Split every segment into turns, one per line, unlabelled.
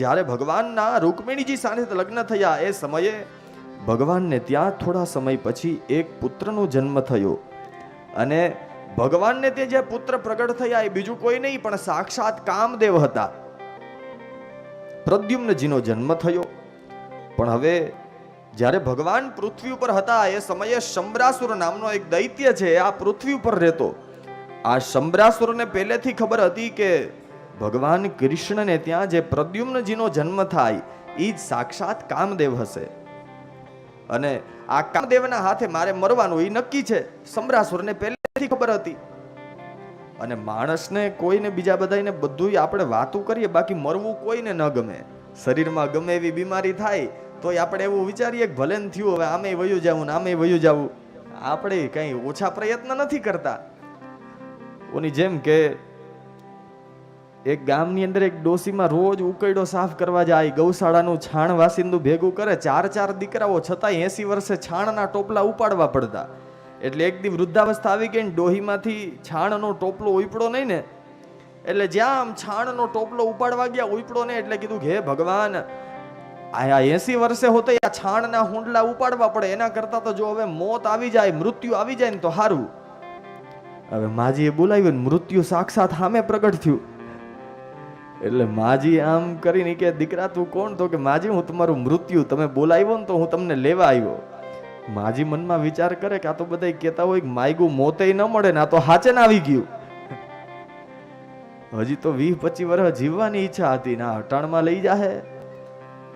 જ્યારે ભગવાનના રૂકમિણીજી સાથે લગ્ન થયા એ સમયે ભગવાનને ત્યાં થોડા સમય પછી એક પુત્રનો જન્મ થયો. અને ભગવાનને તે જે પુત્ર પ્રગટ થયા એ બીજું કોઈ નહીં, પણ સાક્ષાત કામદેવ હતા. પ્રદ્યુમ્નજીનો જન્મ થયો. પણ હવે જ્યારે ભગવાન પૃથ્વી ઉપર હતા, એ સમયે શંબરાસુર નામનો એક દૈત્ય છે આ પૃથ્વી ઉપર રહેતો. આ શંબરાસુરને પહેલેથી ખબર હતી કે ભગવાન કૃષ્ણને ત્યાં જે પ્રદ્યુમ્નજીનો જન્મ થાય એ જ સાક્ષાત કામદેવ હશે. અને આ કામદેવના હાથે મારે મરવાનું એ નક્કી છે. સમરાસુરને પહેલેથી ખબર હતી. અને માણસને કોઈને બીજા બધાને બધું આપણે વાતું કરીએ, બાકી મરવું કોઈને ન ગમે. શરીરમાં ગમે એવી બીમારી થાય, તોય આપણે એવું વિચારીએ કે ભલે થયું, હવે આમે વયું જવું ને આમે વયું જવું. આપણે કંઈ ઓછા પ્રયત્ન નથી કરતા. ઓની જેમ કે એક ગામની અંદર એક ડોસીમાં રોજ ઉકરડો સાફ કરવા જાય, ગૌશાળાનું છાણ વાસિંદું ભેગું કરે, ચાર ચાર દીકરાઓ છતાંય એસી વર્ષે છાણના ટોપલા ઉપાડવા પડતા. એટલે એક દી વૃદ્ધાવસ્થા આવી ગઈ ને ડોહીમાંથી છાણનો ટોપલો ઉપડો નહીં ને, એટલે જ્યાં આમ છાણનો ટોપલો ઉપાડવા ગયા ઉપડો નહીં એટલે કીધું હે ભગવાન આ એસી વર્ષે હોતે આ છાણના હુંડલા ઉપાડવા પડે, એના કરતાં તો જો હવે મોત આવી જાય, મૃત્યુ આવી જાય ને તો સારું હવે માજીએ બોલાવ્યું ને મૃત્યુ સાક્ષાત સામે પ્રગટ થયું. એટલે માજી આમ કરીને કે દીકરા, તું કોણ? તો કે, માજી, હું તમારું મૃત્યુ, તમે બોલાવ્યો ને તો હું તમને લેવા આવ્યો. માજી મનમાં વિચાર કરે કે આ તો બધા કહેતા હોય માયગું મોતે ન મળે ને આ તો હાચે આવી ગયું. હજી તો વીસ પચીસ વર્ષ જીવવાની ઈચ્છા હતી ના હટાણમાં લઈ જાહે.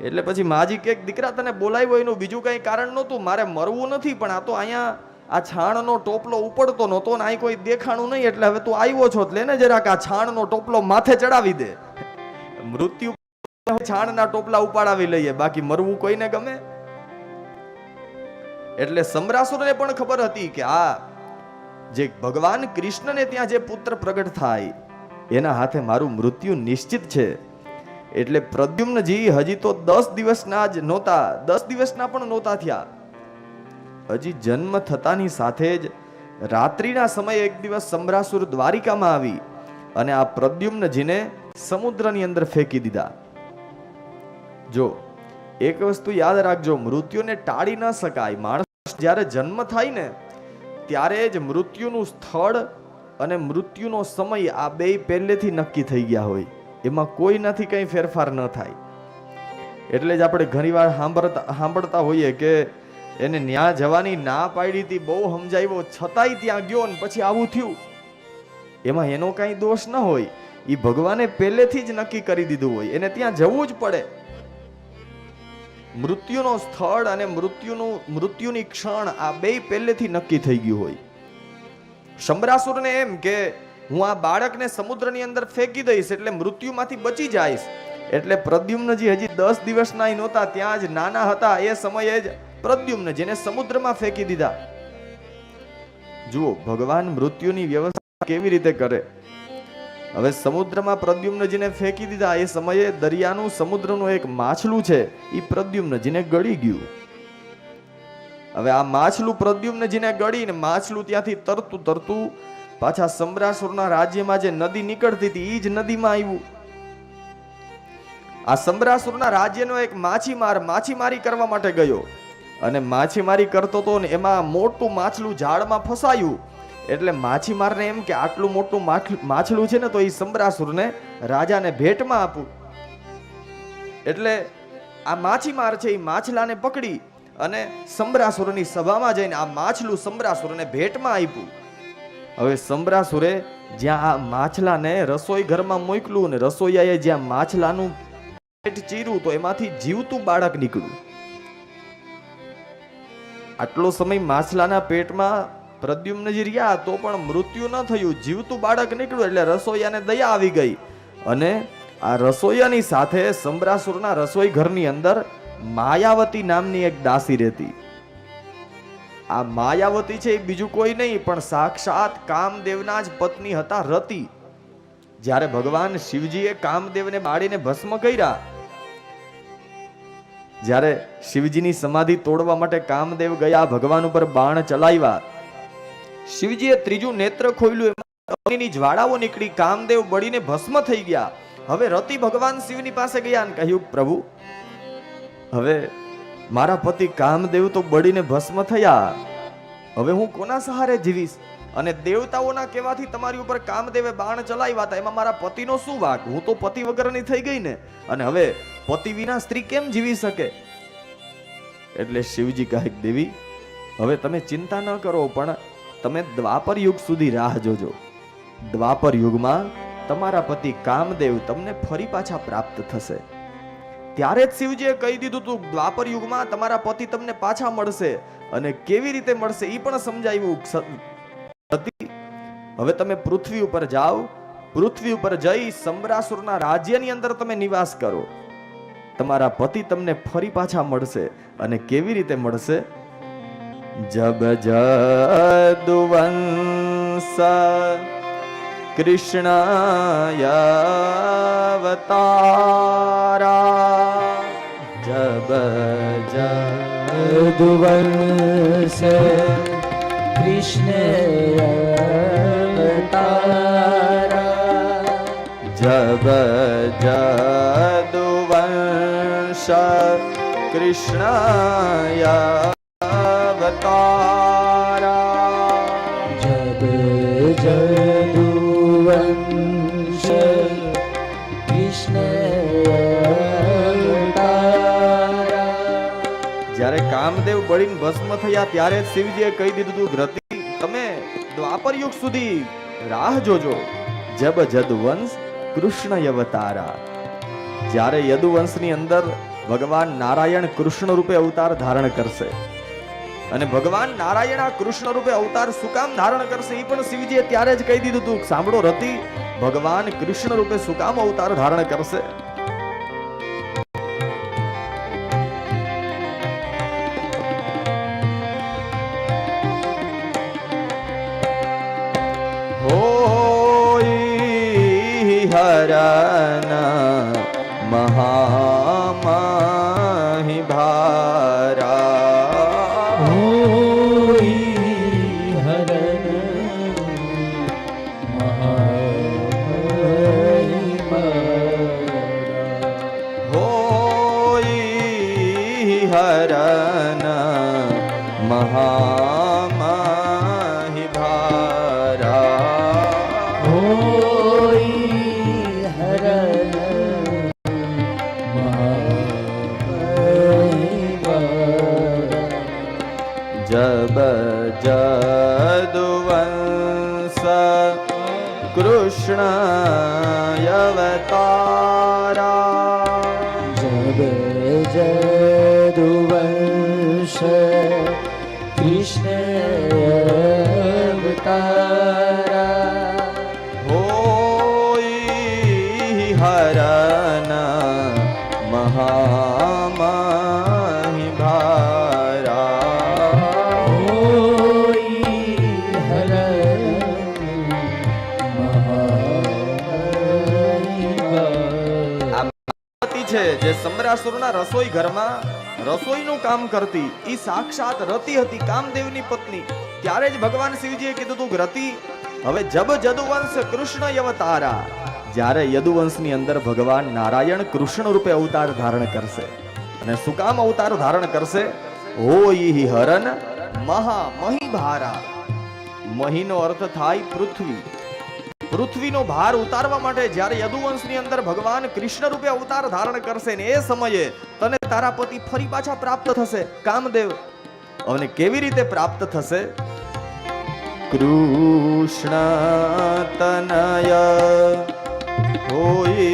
એટલે પછી માજી કે, દીકરા, તને બોલાવ્યો એનું બીજું કઈ કારણ નહોતું, મારે મરવું નથી, પણ આ તો અહીંયા આ છાણનો ટોપલો ઉપડતો નહોતો ને અહીં કોઈ દેખાણું નહીં, એટલે હવે તું આવ્યો છો, એટલે ને જરાક આ છાણનો ટોપલો માથે ચડાવી દે. મૃત્યુ છાણના ટોપલા ઉપાડાવી લઈએ. બાકી મરવું કોઈને ગમે? એટલે સમરાસુરને પણ ખબર હતી કે આ જે ભગવાન કૃષ્ણને ત્યાં જે પુત્ર પ્રગટ થાય, એના હાથે મારું મૃત્યુ નિશ્ચિત છે. એટલે પ્રદ્યુમ્નજી હજી તો દસ દિવસના જ નહોતા, દસ દિવસના પણ નહોતા થયા. હજી જન્મ થતાની સાથે જ રાત્રિના સમયે એક દિવસ સમરાસુર દ્વારિકામાં આવી અને આ પ્રદ્યુમ્નજીને સમુદ્રની અંદર ફેંકી દીધા. જો, એક વસ્તુ યાદ રાખજો, મૃત્યુને ટાળી ન શકાય. માણસ જ્યારે જન્મ થાય ને, ત્યારે જ મૃત્યુનું સ્થળ અને મૃત્યુનો સમય આ બે પહેલેથી નક્કી થઈ ગયા હોય. એમાં કોઈ નથી કંઈ ફેરફાર ન થાય. એટલે જ આપણે ઘણીવાર સાંભળતા સાંભળતા હોઈએ કે એને ન્યા જવાની ના પાડી હતી, બહુ સમજાવ્યો, છતાંય ત્યાં ગયો ને પછી આવું થયું. એમાં એનો કાંઈ દોષ ન હોય. એ ભગવાને પહેલેથી જ નક્કી કરી દીધું હોય, એને ત્યાં જવું જ પડે. મૃત્યુનો સ્થળ અને મૃત્યુનું, મૃત્યુની ક્ષણ આ બે પહેલેથી નક્કી થઈ ગયું હોય. શંબરાસુરને એમ કે, હું આ બાળકને સમુદ્રની અંદર ફેંકી દઈશ એટલે મૃત્યુમાંથી બચી જઈશ. એટલે પ્રદ્યુમ્નજી હજી દસ દિવસના નહોતા, ત્યાં જ નાના હતા, એ સમયે જ પ્રદ્યુમ્ન જેને સમુદ્રમાં ફેંકી દીધા. જુઓ, ભગવાન મૃત્યુની વ્યવસ્થા કેવી રીતે કરે. હવે સમુદ્રમાં પ્રદ્યુમ્નજીને ફેંકી દીધા. એ સમયે દરિયાનું સમુદ્રનું એક માછલું છે એ પ્રદ્યુમ્નજીને ગળી ગયું. હવે આ માછલું પ્રદ્યુમ્નજીને ગળીને માછલું ત્યાંથી તરતું તરતું પાછા સમ્રાસુરના રાજ્યમાં જે નદી નીકળતી હતી એ જ નદીમાં આવ્યું આ સમ્રાસુરના રાજ્યનો એક માછીમાર માછીમારી કરવા માટે ગયો. અને માછીમારી કરતો હતો ને એમાં મોટું માછલું ઝાડમાં ફસાયું. એટલે માછીમારને એમ કે આટલું મોટું માછ- માછલું છે ને તો એ સંબરાસુરને રાજાને ભેટમાં આપું. એટલે આ માછીમાર છે એ માછલાને પકડી અને સંબરાસુરની સભામાં જઈને આ માછલું સંબરાસુરને ભેટમાં આપ્યું. હવે સંબરાસુરે જ્યાં આ માછલાને રસોઈ ઘરમાં મોકલું ને રસોઈયાએ જ્યાં માછલાનું પેટ ચીર્યું તો એમાંથી જીવતું બાળક નીકળ્યું. આટલો સમય માછલાના પેટમાં પ્રદ્યુમ્નજી રહ્યા તો પણ મૃત્યુ ન થયું. જીવતું બાળક નીકળ્યું એટલે રસોઈયાને દયા આવી ગઈ. અને આ રસોઈયાની સાથે સંબરાસુરના રસોઈ ઘરની અંદર માયાવતી નામની એક દાસી રહેતી. આ માયાવતી છે એ બીજું કોઈ નહીં, પણ સાક્ષાત કામદેવના જ પત્ની હતા રતી. જ્યારે ભગવાન શિવજીએ કામદેવને બાળીને ભસ્મ કર્યા, જ્યારે શિવજીની સમાધિ તોડવા માટે કામદેવ ગયા, ભગવાન ઉપર બાણ ચલાવ્યા શિવજીએ ત્રીજું નેત્ર ખોલ્યું એમાં અગ્નિની જ્વાળાઓ નીકળી, કામદેવ બળીને ભસ્મ થઈ ગયા. હવે રતિ ભગવાન શિવની પાસે ગયા અને કહ્યું, પ્રભુ, હવે મારા પતિ કામદેવ તો બળીને ભસ્મ થયા. હવે હું કોના સહારે જીવીશ? અને દેવતાઓના કહેવાથી તમારી ઉપર કામદેવે બાણ ચલાવ્યા હતા. એમાં મારા પતિનો શું વાક? હું તો પતિ વગરની થઈ ગઈ ને. અને હવે પતિ વિના સ્ત્રી કેમ જીવી શકે? એટલે શિવજી કહે, દેવી, હવે તમે ચિંતા ન કરો, પણ તમે દ્વાપર યુગ સુધી રાહ જોજો. દ્વાપર યુગમાં તમારા પતિ કામદેવ તમને ફરી પાછા પ્રાપ્ત થશે. ત્યારે જ શિવજીએ કહી દીધું તું, દ્વાપર યુગમાં તમારા પતિ તમને પાછા મળશે અને કેવી રીતે મળશે એ પણ સમજાવ્યું હવે તમે પૃથ્વી ઉપર જાઓ. પૃથ્વી ઉપર જઈ સંબરાસુરના રાજ્યની અંદર તમે નિવાસ કરો. તમારા પતિ તમને ફરી પાછા મળશે અને કેવી રીતે મળશે
जब जदुवंस कृष्णयावतारा
जब जदुवंस कृष्णयावतारा
जब जदुवंश कृष्णया
જ્યારે કામદેવ બળીને ભસ્મ થયા ત્યારે શિવજીએ કહી દીધું તું ગ્રતિ તમે દ્વાપર યુગ સુધી રાહ જોજો. જબ જદુવંશ કૃષ્ણ અવતારા જ્યારે યદુવંશની અંદર ભગવાન નારાયણ કૃષ્ણ રૂપે અવતાર ધારણ કરશે અને ભગવાન નારાયણ આ કૃષ્ણ રૂપે અવતાર શું ધારણ કરશે એ પણ શિવજીએ ત્યારે જ કહી દીધું તું. સાંભળો રતિ, ભગવાન કૃષ્ણ રૂપે શું અવતાર ધારણ કરશે. હોઈ કૃષ્ણ જે રસોઈ ઘરમાં રસોઈનું કામ કરતી એ સાક્ષાત રતિ હતી, કામદેવની પત્ની. ત્યારે જ ભગવાન શિવજીએ કીધું તું રતિ, હવે જબ જદુવંશ કૃષ્ણ અવતારા જ્યારે યદુવંશની અંદર ભગવાન નારાયણ કૃષ્ણ રૂપે અવતાર ધારણ કરશે. અને શું કામ અવતાર ધારણ કરશે? હોઈ હરન મહા મહી ભારા મહીનો અર્થ થાય પૃથ્વી. પૃથ્વીનો ભાર ઉતારવા માટે જ્યારે યદુવંશની અંદર ભગવાન કૃષ્ણ રૂપે અવતાર ધારણ કરશે ને એ સમયે તને તારા પતિ ફરી પાછા પ્રાપ્ત થશે. કામદેવ, અને કેવી રીતે પ્રાપ્ત થશે? કૃષ્ણ તનય હોય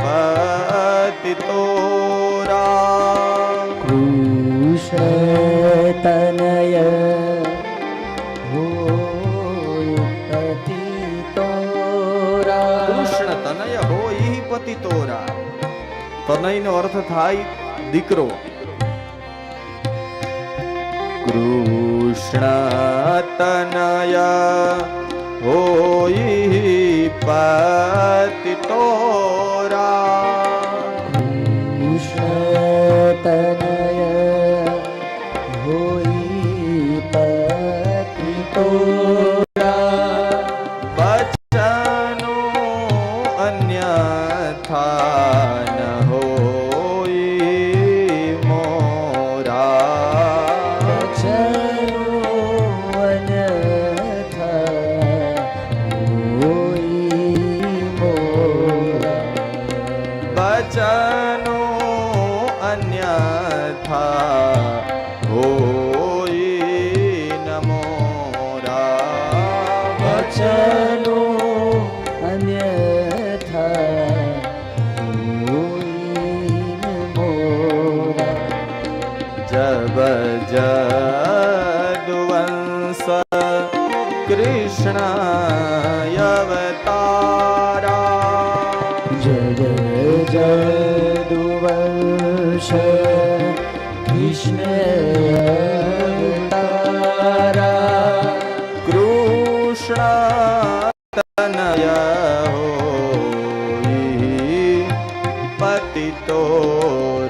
પતિ તોરા તનયનો અર્થ થાય દીકરો. કૃષ્ણ તનયા હોઈ પતિ જદુવંશ કૃષ્ણ અવતારા
કૃષ્ણ
તનય હોઈ પતિતો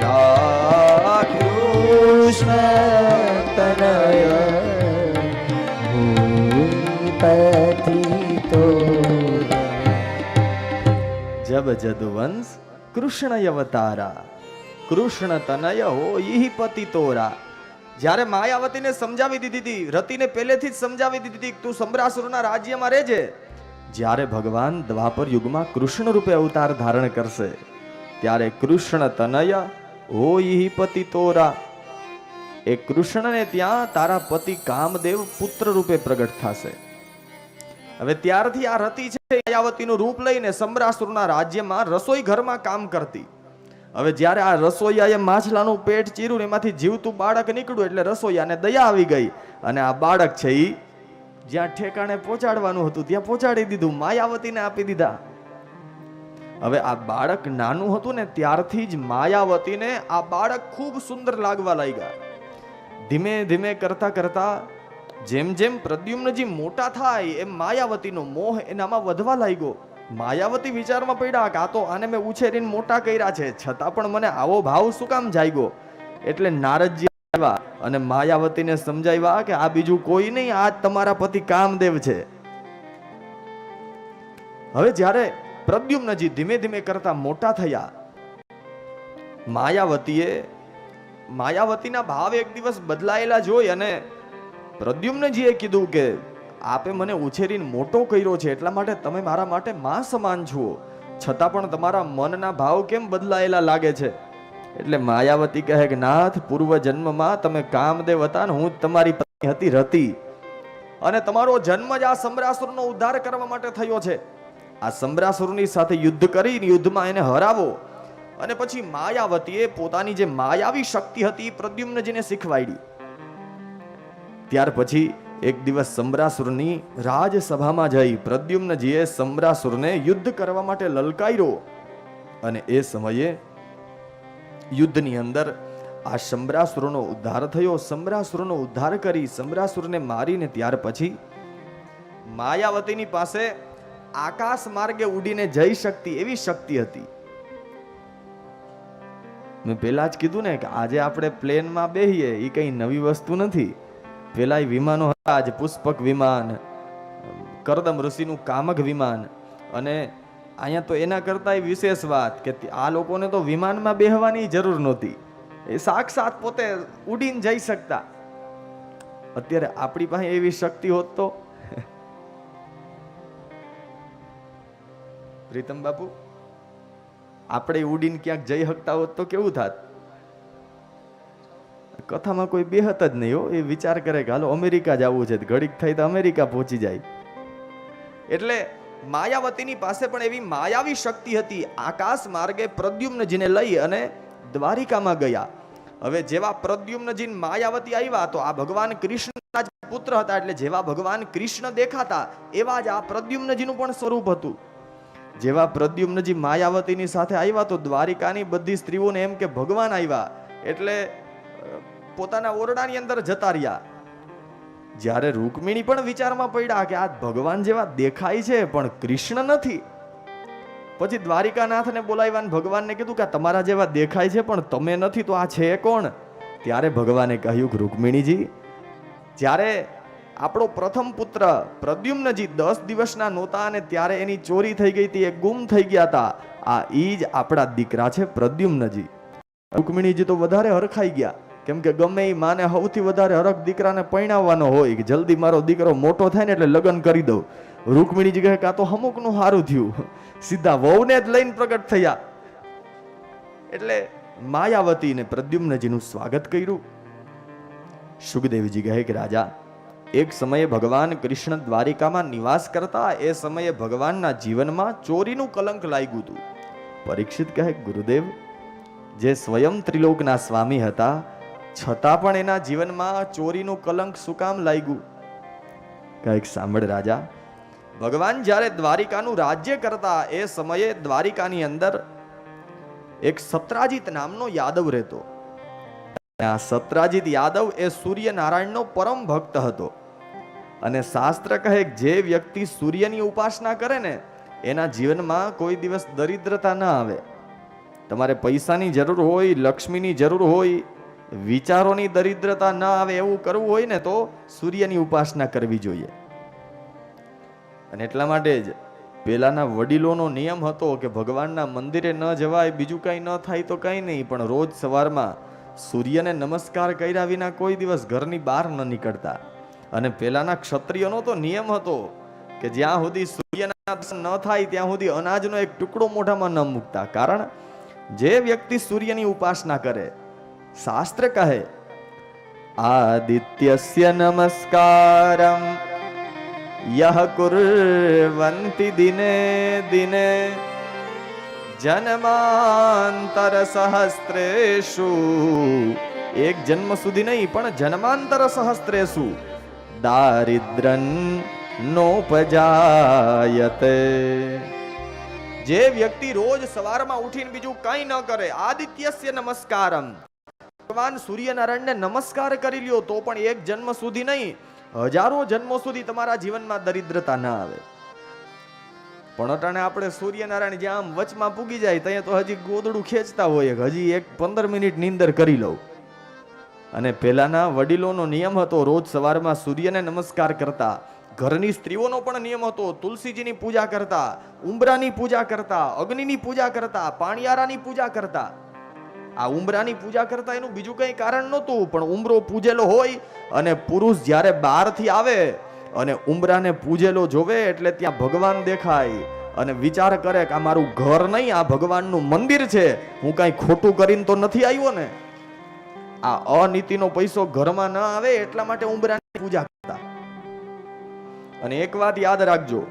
રા
કૃષ્ણ તનય પતિતો
જબ જદુવંશ કૃષ્ણ અવતારા કૃષ્ણ તનય હો પતિ તોરા. જ્યારે માયાવતીને સમજાવી દીધી હતી, રતિને પહેલેથી જ સમજાવી દીધી હતી તું સમ્રાસુરના રાજ્યમાં રહેજે. જ્યારે ભગવાન દ્વાપર યુગમાં કૃષ્ણ રૂપે અવતાર ધારણ કરશે, ત્યારે કૃષ્ણ તનય હો પતિ તોરા. એ કૃષ્ણને ત્યાં તારા પતિ કામદેવ પુત્ર રૂપે પ્રગટ થશે. હવે ત્યારથી આ રતિ છે માયાવતીનું રૂપ લઈને સમ્રાસુરના રાજ્યમાં રસોઈ ઘરમાં કામ કરતી. હવે જ્યારે આ રસોઈયાએ માછલાનું પેટ ચીર્યું એમાંથી જીવતું બાળક નીકળ્યું એટલે રસોઈયાને દયા આવી ગઈ. અને આ બાળક છે એ જ્યાં ઠેકાણે પહોંચાડવાનું હતું, ત્યાં પહોંચાડી દીધું, માયાવતીને આપી દીધા. હવે આ બાળક નાનું હતું ને ત્યારથી જ માયાવતીને આ બાળક ખૂબ સુંદર લાગવા લાગ્યા. ધીમે ધીમે કરતા કરતા જેમ જેમ પ્રદ્યુમ્નજી મોટા થાય, એમ માયાવતીનો મોહ એનામાં વધવા લાગ્યો. માયાવતી વિચારમાં પડ્યા કે આ તો આને મેં ઉછેરીને મોટા કર્યા છે, છતાં પણ મને આવો ભાવ શું કામ જાગ્યો? એટલે નારદજી આવ્યા અને માયાવતીને સમજાવ્યા કે આ બીજું કોઈ નહીં, આ તમારા પતિ કામદેવ છે. હવે જ્યારે પ્રદ્યુમ્નજી ધીમે ધીમે કરતા મોટા થયા, માયાવતીએ માયાવતીના ભાવ એક દિવસ બદલાયેલા જોઈ અને પ્રદ્યુમ્નજીએ કીધું કે આપે મને ઉછેરીને મોટો કર્યો છે, એટલા માટે તમે મારા માટે માં સમાન છો છતાં પણ તમારા મનના ભાવ કેમ બદલાયેલા લાગે છે? એટલે માયાવતી કહે કે, નાથ પૂર્વ જન્મમાં તમે કામદેવ હતા ને હું તમારી પત્ની હતી, રતી. અને તમારો જન્મ જ આ સમ્રાસુરનો ઉદ્ધાર કરવા માટે થયો છે. આ સમ્રાસુરની સાથે યુદ્ધ કરીને યુદ્ધમાં એને હરાવો. અને પછી માયાવતીએ પોતાની જે માયાવી શક્તિ હતી પ્રદ્યુમ્નજીને શીખવાડી. ત્યાર પછી એક દિવસ સમ્રાસુરની રાજસભામાં જઈ પ્રદ્યુમ્નજીએ સમ્રાસુરને યુદ્ધ કરવા માટે લલકાર્યો. અને એ સમયે યુદ્ધની અંદર આ સમ્રાસુરનો ઉદ્ધાર થયો. સમ્રાસુરનો ઉદ્ધાર કરી સમ્રાસુરને મારીને ત્યાર પછી માયાવતીની પાસે આકાશ માર્ગે ઉડીને જઈ શકતી એવી શક્તિ હતી. મેં પહેલા જ કીધું ને કે આજે આપણે પ્લેનમાં બેહીએ એ કંઈ નવી વસ્તુ નથી. પેલા વિમાનો હતા, આજ પુષ્પક વિમાન, કરદમ ઋષિનું કામક વિમાન. અને અહીંયા તો એના કરતાંય વિશેષ વાત કે આ લોકોને તો વિમાનમાં બેહવાની જરૂર નહોતી. એ સાક્ષાત પોતે ઉડીને જઈ શકતા. અત્યારે આપણી પાસે એવી શક્તિ હોત તો? પ્રીતમ બાપુ, આપણે ઉડીને ક્યાંક જઈ શકતા હોત તો કેવું થાત? કથામાં કોઈ બેહત જ નહીં હો, એ વિચાર કરે કે હાલો અમેરિકા જવું છે ઘડીક થઈ તો અમેરિકા પહોંચી જાય. એટલે માયાવતીની પાસે પણ એવી માયાવી શક્તિ હતી, આકાશ માર્ગે પ્રદ્યુમ્નજીને લઈ અને દ્વારિકામાં ગયા. હવે જેવા પ્રદ્યુમ્નજી માયાવતી આવ્યા તો આ ભગવાન કૃષ્ણના પુત્ર હતા, એટલે જેવા ભગવાન કૃષ્ણ દેખાતા એવા જ આ પ્રદ્યુમ્નજીનું પણ સ્વરૂપ હતું. જેવા પ્રદ્યુમ્નજી માયાવતીની સાથે આવ્યા તો દ્વારિકાની બધી સ્ત્રીઓને એમ કે ભગવાન આવ્યા, એટલે પોતાના ઓરડાની અંદર જતા રહ્યા. જ્યારે રૂકમિણી પણ વિચારમાં પડ્યા કે આ ભગવાન જેવા દેખાય છે, પણ કૃષ્ણ નથી. પછી દ્વારિકાનાથને બોલાવ્યા ભગવાનને કીધું કે તમારા જેવા દેખાય છે, પણ તમે નથી, તો આ છે કોણ? ત્યારે ભગવાને કહ્યું કે રૂકમિણીજી, જ્યારે આપણો પ્રથમ પુત્ર પ્રદ્યુમ્નજી દસ દિવસના નહોતા અને ત્યારે એની ચોરી થઈ ગઈ હતી, એ ગુમ થઈ ગયા હતા, આ ઈ જ આપણા દીકરા છે પ્રદ્યુમ્નજી. રૂકમિણીજી તો વધારે હરખાઈ ગયા. કેમ કે ગમે એ માને સૌથી વધારે હરખ દીકરાને પરણાવવાનો હોય કે જલ્દી મારો દીકરો મોટો થાય ને એટલે લગ્ન કરી દઉં. રૂકમિણી કહે કાં તો અમુકનું સારું થયું. સીધા વહુને જ લઈને પ્રગટ થયા. એટલે માયાવતીને પ્રદ્યુમ્નજીનું સ્વાગત કર્યું. સુખદેવજી કહે કે રાજા, એક સમયે ભગવાન કૃષ્ણ દ્વારિકામાં નિવાસ કરતા એ સમયે ભગવાનના જીવનમાં ચોરીનું કલંક લાગ્યું હતું. પરીક્ષિત કહે, ગુરુદેવ, જે સ્વયં ત્રિલોકના સ્વામી હતા છતાં પણ એના જીવનમાં ચોરીનું કલંક શું કામ લાગ્યું? કંઈક સાંભળ રાજા. ભગવાન જ્યારે દ્વારિકાનું રાજ્ય કરતા એ સમયે દ્વારિકાની અંદર એક સત્રાજીત નામનો યાદવ રહેતો. આ સત્રાજીત યાદવ એ સૂર્યનારાયણનો પરમ ભક્ત હતો. અને શાસ્ત્ર કહે જે વ્યક્તિ સૂર્યની ઉપાસના કરે ને, એના જીવનમાં કોઈ દિવસ દરિદ્રતા ના આવે. તમારે પૈસાની જરૂર હોય, લક્ષ્મીની જરૂર હોય વિચારોની દરિદ્રતા ન આવે એવું કરવું હોય ને તો સૂર્યની ઉપાસના કરવી જોઈએ. અને એટલા માટે જ પેલાના વડીલોનો નિયમ હતો કે ભગવાનના મંદિરે ન જવાય, બીજું કાંઈ ન થાય તો કંઈ નહીં, પણ રોજ સવારમાં સૂર્યને નમસ્કાર કર્યા વિના કોઈ દિવસ ઘરની બહાર ન નીકળતા. અને પેલાના ક્ષત્રિયનો તો નિયમ હતો કે જ્યાં સુધી સૂર્યના ન થાય, ત્યાં સુધી અનાજનો એક ટુકડો મોઢામાં ન મૂકતા. કારણ જે વ્યક્તિ સૂર્યની ઉપાસના કરે શાસ્ત્ર કહે આદિત્યસ્ય નમસ્કારમ યહ કુર્વંતિ દિને દિને જન્માંતર સહસ્ત્રેશુ એક જન્મ સુધી નહીં પણ જન્માંતર સહસ્ત્રેશુ દારિદ્રન નોપજાયતે જે વ્યક્તિ રોજ સવારમાં ઉઠીને બીજું કંઈ ન કરે આદિત્યસ્ય નમસ્કારમ ભગવાન સૂર્યનારાયણને નમસ્કાર કરી લ્યો, તો પણ એક જન્મ સુધી નહીં, હજારો જન્મો સુધી તમારા જીવનમાં દરિદ્રતા ના આવે. પણ અટાણે આપણે સૂર્યનારાયણ જ્યાં વચમાં પૂગી જાય, ત્યાં તો હજી ગોદડું ખેંચતા હોય, હજી એક પંદર મિનિટ નીંદર કરી લઉં. અને પહેલાના વડીલોનો નિયમ હતો, રોજ સવારમાં સૂર્યને નમસ્કાર કરતા. ઘરની સ્ત્રીઓનો પણ નિયમ હતો, તુલસીજીની પૂજા કરતા, ઉંબરાની પૂજા કરતા, અગ્નિની પૂજા કરતા, પાણિયારાની પૂજા કરતા. આ ઉમરાની પૂજા કરતા એનું બીજું કંઈ કારણ નહોતું, પણ ઉમરો પૂજેલો હોય અને પુરુષ જ્યારે બહારથી આવે અને ઉમરાને પૂજેલો જોવે એટલે ત્યાં ભગવાન દેખાય અને વિચાર કરે કે આ મારું ઘર નહીં, આ ભગવાનનું મંદિર છે, હું કાંઈ ખોટું કરીને તો નથી આવ્યો ને? આ અનીતિનો પૈસો ઘરમાં ન આવે એટલા માટે ઉમરાની પૂજા કરતા. અને એક વાત યાદ રાખજો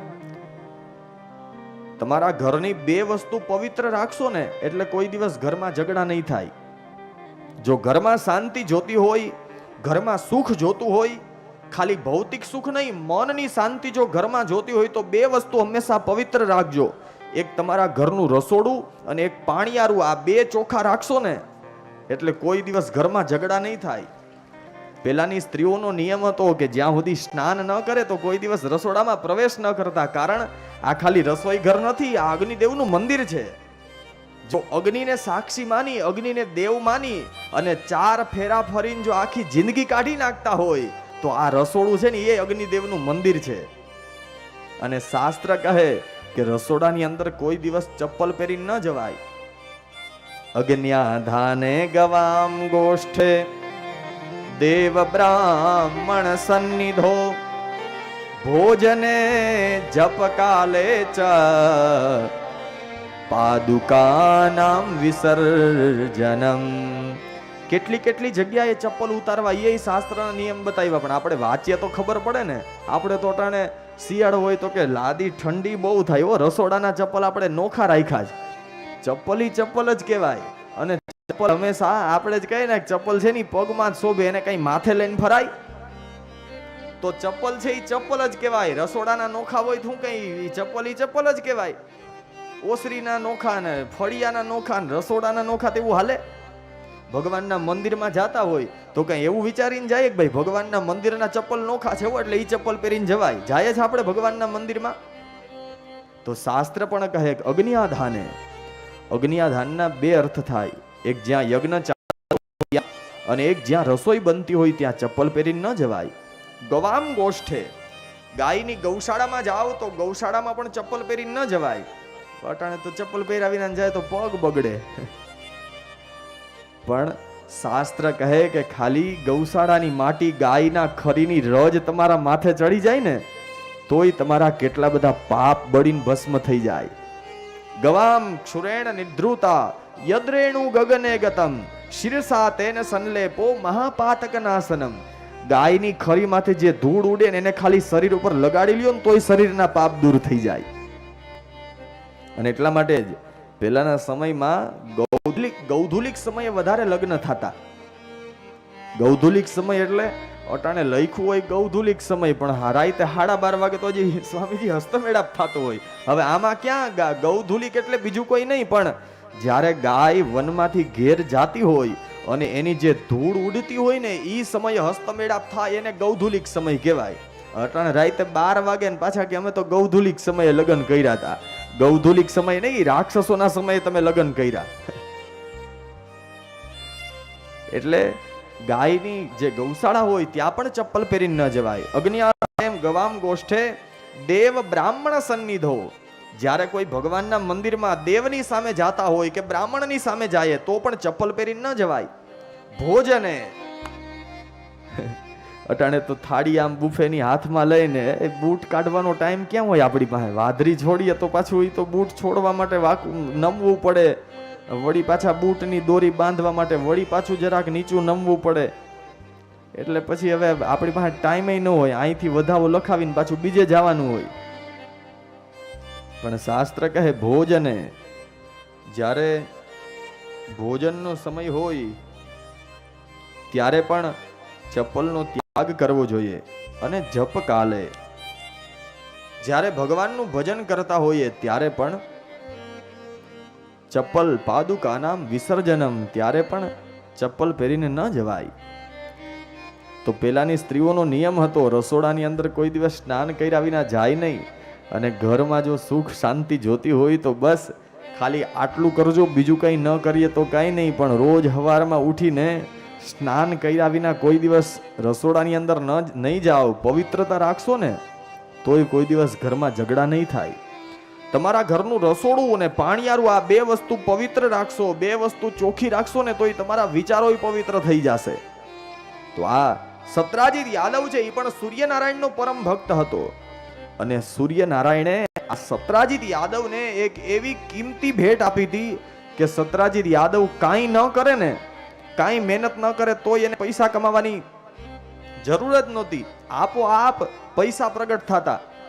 તમારા ઘરની બે વસ્તુ પવિત્ર રાખશો ને એટલે કોઈ દિવસ ઘરમાં ઝઘડા નહીં થાય. જો ઘરમાં શાંતિ જોતી હોય, ઘરમાં સુખ જોતું હોય, ખાલી ભૌતિક સુખ નહીં, મનની શાંતિ જો ઘરમાં જોતી હોય તો બે વસ્તુ હંમેશા પવિત્ર રાખજો. એક તમારા ઘરનું રસોડું અને એક પાણીયારું, આ બે ચોખા રાખશો ને એટલે કોઈ દિવસ ઘરમાં ઝઘડા નહીં થાય. પેલાની સ્ત્રીઓનો નિયમ હતો કે જ્યાં સુધી સ્નાન ન કરે તો કોઈ દિવસ રસોડામાં પ્રવેશ ન કરતા, કારણ આ ખાલી રસોઈ ઘર નથી, આ અગ્નિદેવનું મંદિર છે. જો અગ્નિને સાક્ષી માની, અગ્નિને દેવ માની અને ચાર ફેરા ફરીને જો આખી જિંદગી કાઢી નાખતા હોય, તો આ રસોડું છે ને એ અગ્નિદેવનું મંદિર છે. અને શાસ્ત્ર કહે કે રસોડાની અંદર કોઈ દિવસ ચપ્પલ પહેરી ન જવાય. અગ્ન્યાધાને ગવામ ગોષ્ઠે દેવ બ્રાહ્મણ સન્નિધો ભોજને જપ કાલે ચ પાદુકાનામ વિસર્જનમ કેટલી કેટલી જગ્યાએ ચપ્પલ ઉતારવા, એ શાસ્ત્રના નિયમ બતાવ્યા, પણ આપણે વાંચીએ તો ખબર પડે ને. આપણે તો ટાણે શિયાળો હોય તો કે લાદી ઠંડી બહુ થાય, હો, રસોડાના ચપ્પલ આપણે નોખા રાખ્યા છે ચપ્પલી ચપ્પલ જ કહેવાય. અને ચપ્પલ હંમેશા, આપણે જ કહીએ ને, ચપ્પલ છે ને પગમાં શોભે, એને કઈ માથે લઈને ફરાય તો ચપ્પલ છે એ ચપ્પલ જ કહેવાય. રસોડાના નોખા હોય તો કઈ ચપ્પલ ઈ ચપ્પલ જ કહેવાય. ઓસરીના નોખા ને ફળિયાના નોખા ને રસોડાના નોખા તેવું હાલે. ભગવાનના મંદિરમાં જાતા હોય તો કઈ એવું વિચારીને જાય કે ભાઈ ભગવાનના મંદિરના ચપ્પલ નોખા છે એટલે એ ચપ્પલ પહેરીને જવાય. જાય છે આપણે ભગવાનના મંદિરમાં. તો શાસ્ત્ર પણ કહે અગ્નિયાધાને, અગ્નિયાધાનના બે અર્થ થાય. એક જ્યાં યજ્ઞ ચાલતો અને એક જ્યાં રસોઈ બનતી હોય ત્યાં ચપ્પલ પહેરીને ન જવાય. ગવામ ગોષ્ઠે. ગાયની ગૌશાળામાં જાઓ તો ગૌશાળામાં પણ ચપ્પલ પહેરીને ન જવાય. પટાણે તો ચપ્પલ પહેરાવીને જાય તો પગ બગડે. પણ શાસ્ત્ર કહે કે ખાલી ગૌશાળાની માટી ગાયના ખરીની રજ તમારા માથે ચડી જાય ને, તોય તમારા કેટલા બધા પાપ બળીને ભસ્મ થઈ જાય. ગવામ ક્ષુરેણ નિદ્રુતા યદ્રેણુ ગગને ગતમ, શિરસા તેને સંલેપો મહાપાતક નાશનમ ગાયની ખરીમાંથી જે ધૂળ ઉડે ને એને ખાલી શરીર ઉપર લગાડી લ્યો ને તોય શરીરના પાપ દૂર થઈ જાય. અને એટલા માટે જ પહેલાના સમયમાં ગૌધુલિક ગૌધુલિક સમયે વધારે લગ્ન થતા. ગૌધુલિક સમય એટલે અટાણે લખ્યું હોય ગૌધુલિક સમય, પણ રાતે હાડા બાર વાગે તો હજી સ્વામીજી હસ્તમેળાપ થતો હોય. હવે આમાં ક્યાં ગૌધુલિક એટલે બીજું કોઈ નહીં, પણ જ્યારે ગાય વનમાંથી ઘેર જાતી હોય અને એની જે ધૂળ ઉડતી હોય ને એ સમયે હસ્તમેળાપ થાય એને ગૌધુલિક સમય કહેવાય. અટાણે રાતે બાર વાગે ને પાછા કે અમે તો ગૌધુલિક સમયે લગ્ન કર્યા હતા. ગૌધુલિક સમય નહીં, રાક્ષસોના સમયે તમે લગ્ન કર્યા. એટલે ગાયની જે ગૌશાળા હોય ત્યાં પણ ચપ્પલ પહેરીને ન જવાય. અગ્નિ એમ ગવામ ગોષ્ઠે દેવ બ્રાહ્મણ સન્નિધો જ્યારે કોઈ ભગવાનના મંદિરમાં દેવની સામે જાતા હોય કે બ્રાહ્મણની સામે જાય તો પણ ચપ્પલ પહેરીને ન જવાય. ભોજને. અટાણે તો થાળી આમ બુફેની હાથમાં લઈને એ બૂટ કાઢવાનો ટાઈમ ક્યાં હોય આપણી પાસે? વાદરી છોડીએ તો પાછું એ તો બૂટ છોડવા માટે વાકું નમવું પડે. વળી પાછા બૂટની દોરી બાંધવા માટે વળી પાછું જરાક નીચું નમવું પડે. એટલે પછી હવે આપણી પાસે ટાઈમે ન હોય. અહીંથી વધાવો લખાવીને પાછું બીજે જવાનું હોય. પણ શાસ્ત્ર કહે ભોજને. જ્યારે ભોજનનો સમય હોય, ત્યારે પણ ચપ્પલનો ત્યાગ કરવો જોઈએ અને જપ કાલે. જ્યારે ભગવાનનું ભજન કરતા હોઈએ, ત્યારે પણ ચપ્પલ પાદુકાનામ વિસર્જનમ, ત્યારે પણ ચપ્પલ પહેરીને ન જવાય. તો પેલાની સ્ત્રીઓનો નિયમ હતો, રસોડાની અંદર કોઈ દિવસ સ્નાન કર્યા વિના જાય નહીં. અને ઘરમાં જો સુખ શાંતિ જોતી હોય તો બસ ખાલી આટલું કરજો, બીજું કંઈ ન કરીએ તો કાંઈ નહીં. પણ રોજ સવારમાં ઉઠીને સ્નાન કર્યા વિના કોઈ દિવસ રસોડાની અંદર ન નહીં જાઓ, પવિત્રતા રાખશો ને, તોય કોઈ દિવસ ઘરમાં ઝઘડા નહીં થાય. તમારા ઘરનું રસોડું અને પાણીયારું આ બે વસ્તુ પવિત્ર રાખશો, બે વસ્તુ ચોખ્ખી રાખશો ને, તોય તમારા વિચારો પવિત્ર થઈ જશે. તો આ સત્રાજીત યાદવ છે એ પણ સૂર્યનારાયણનો પરમ ભક્ત હતો. અને સૂર્યનારાયણે આ સત્રાજીત યાદવને એક એવી કિંમતી ભેટ આપી હતી કે સત્રાજીત યાદવ કાંઈ ન કરે ને, કાંઈ મહેનત ન કરે તોય એને પૈસા કમાવાની જરૂર જ નહોતી. આપોઆપ પૈસા પ્રગટ થતા.